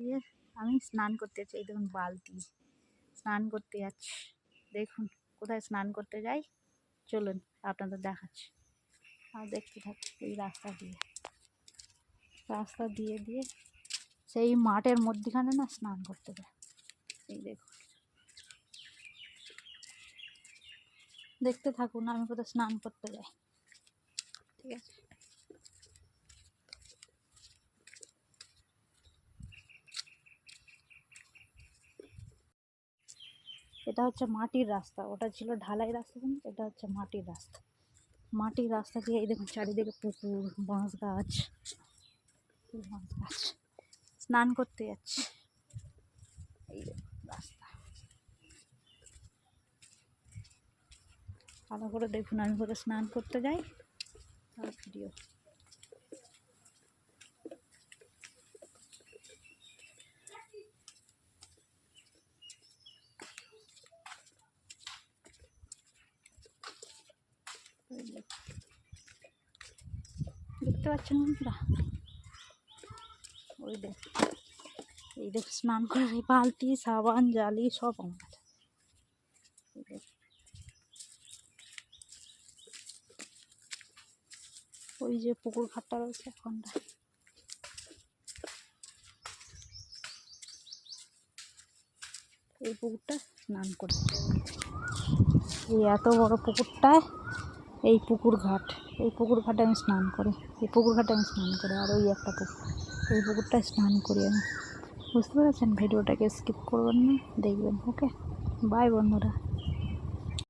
দিয়ে আমি স্নান করতে এই দেখুন, বালতি। স্নান করতে যাচ্ছি। দেখুন, কোথায় স্নান করতে যাই? চলুন, আপনাদের দেখাচ্ছি। আর দেখতে থাকুন, এই রাস্তা দিয়ে। রাস্তা দিয়ে দিয়ে সেই মাঠের মধ্যিখানে না স্নান করতে যায় এই দেখুন। দেখতে থাকুন, আমি কোথায় স্নান করতে যাই। ঠিক আছে? এটা হচ্ছে মাটির রাস্তা, ওটা ছিল ঢালাই রাস্তা কিন্তু এটা হচ্ছে মাটির রাস্তা। মাটির রাস্তা দিয়ে এই দেখুন চারিদিকে পুকুর বাঁশ গাছ বাঁশ গাছ স্নান করতে যাচ্ছি। এই রাস্তা। ভালো করে দেখুন আমি করে স্নান করতে যাই ভিডিও দেখতে পাচ্ছেন বন্ধুরা? ওই দেখ, এই দেখ, স্নান করার বালতি, সাবান, জালি সব আমার। ওই যে পুকুর ঘাটটা রয়েছে এখনটা এই পুকুরটা স্নান করে। এই এত বড় পুকুরটায় এই পুকুর ঘাট, এই পুকুর ঘাটে আমি স্নান করি। এই পুকুর ঘাটে আমি স্নান করি, আর ওই একটা পুকুর। এই পুকুরটায় স্নান করি আমি। বুঝতে পেরেছেন? ভিডিওটাকে স্কিপ করবেন না, দেখবেন ওকে বাই বন্ধুরা।